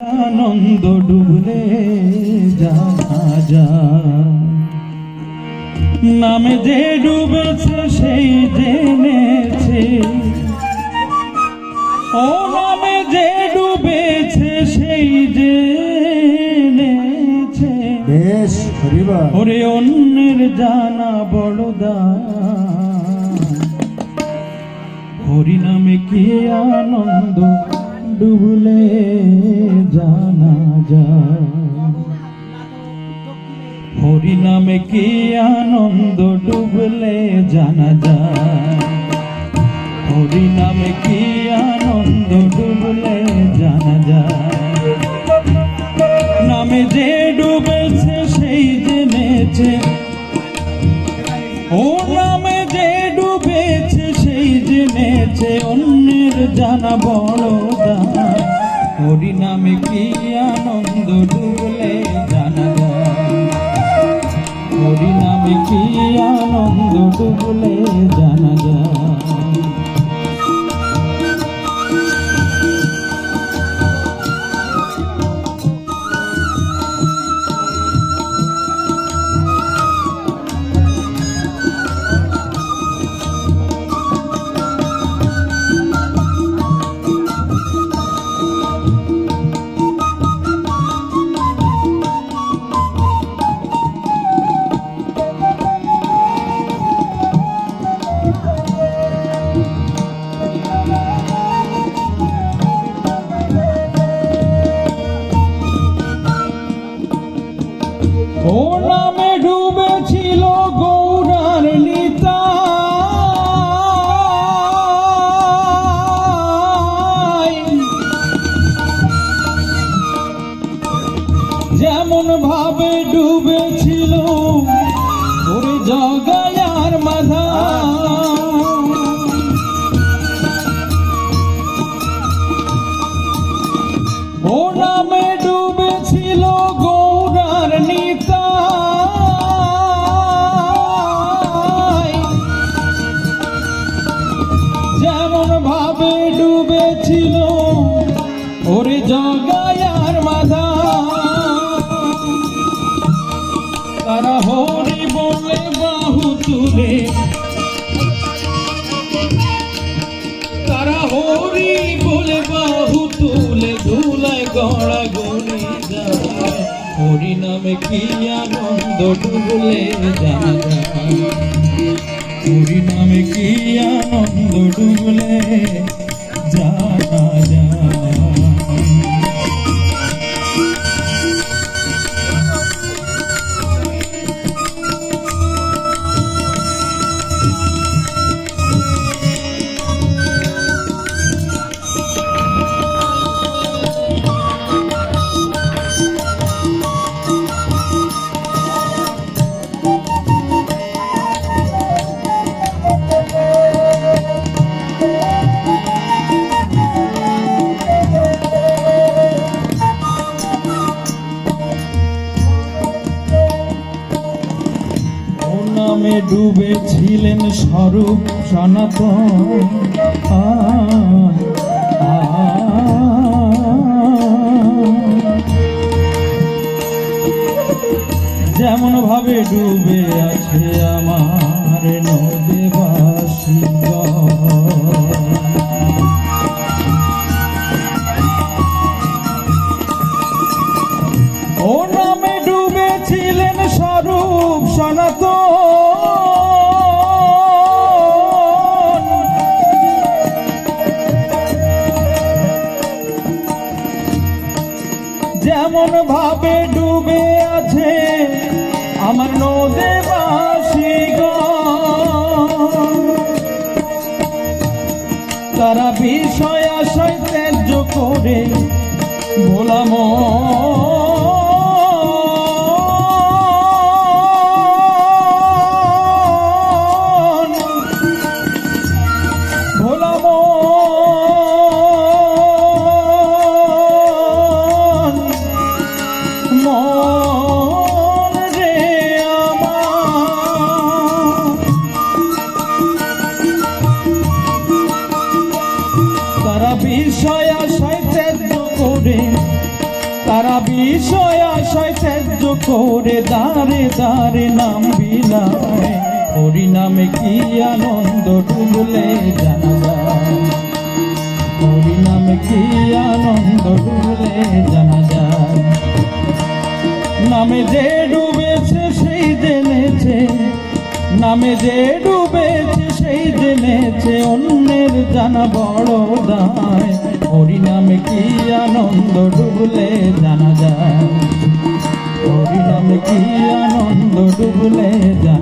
আনন্দ ডুবলে জানা যা। নামে যে ডুবেছে সেই জেনেছে। ও নামে যে ডুবেছে সেই জেনেছে। বেশ ওরে অন্যের জানা বড়দা হরি নামে কি আনন্দ ডুবলে জানা যায়। নামে কি আনন্দ ডুবলে জানা যায়। হরি নামে কি আনন্দ ডুবলে জানা যায়। নামে যে ডুবেছে সেই জেনেছে ও নামে যে ডুবেছে সেই জেনেছে অন্যের জানা বড়। হরি নামে কি আনন্দ ডুবলে জানা যায়? হরি নামে কি আনন্দ ডুবলে জানা যায়? গৌরার নিতা। যেমন ভাবে ডুবেছিল ওরে জগায়ার মাধা ও নামে ডুবেছিল গৌরার ডুবেছিল ওরে জগায়ার মাধা তারা হরি বলে, বাহু তুলে। তারা হরি বলে, বাহু তুলে। ধুলায় গড়া গড়ি যায়। হরি নামে কি আনন্দ ডুবলে যায় হরি নামে কি আনন্দ ডুবলে ডুবেছিলেন স্বরূপ সনাতন। যেমন ভাবে ডুবে আছে আমার নদীবাসী ও নামে ডুবেছিলেন স্বরূপ সনাতন। যেমন ভাবে ডুবে আছে আমার নদে বাসি তারা বিষয় আশয় ত্যায্য করে ভোলাম ত্যায্য তারা বিষয় আশয় ত্যায্য করে দাঁড়ে দাঁড়ে নাম বিলায়। হরিনামে কি আনন্দ ডুবলে জানা যায়? হরিনামে কি আনন্দ ডুবলে জানা যায়? নামে যে ডুবেছে সেই জেনেছে, নামে যে ডুবেছে সেই জেনেছে, অন্যের জানা বড় দায়। হরিনামে কি আনন্দ ডুবলে জানা যায়? হরিনামে কি আনন্দ ডুবলে জানা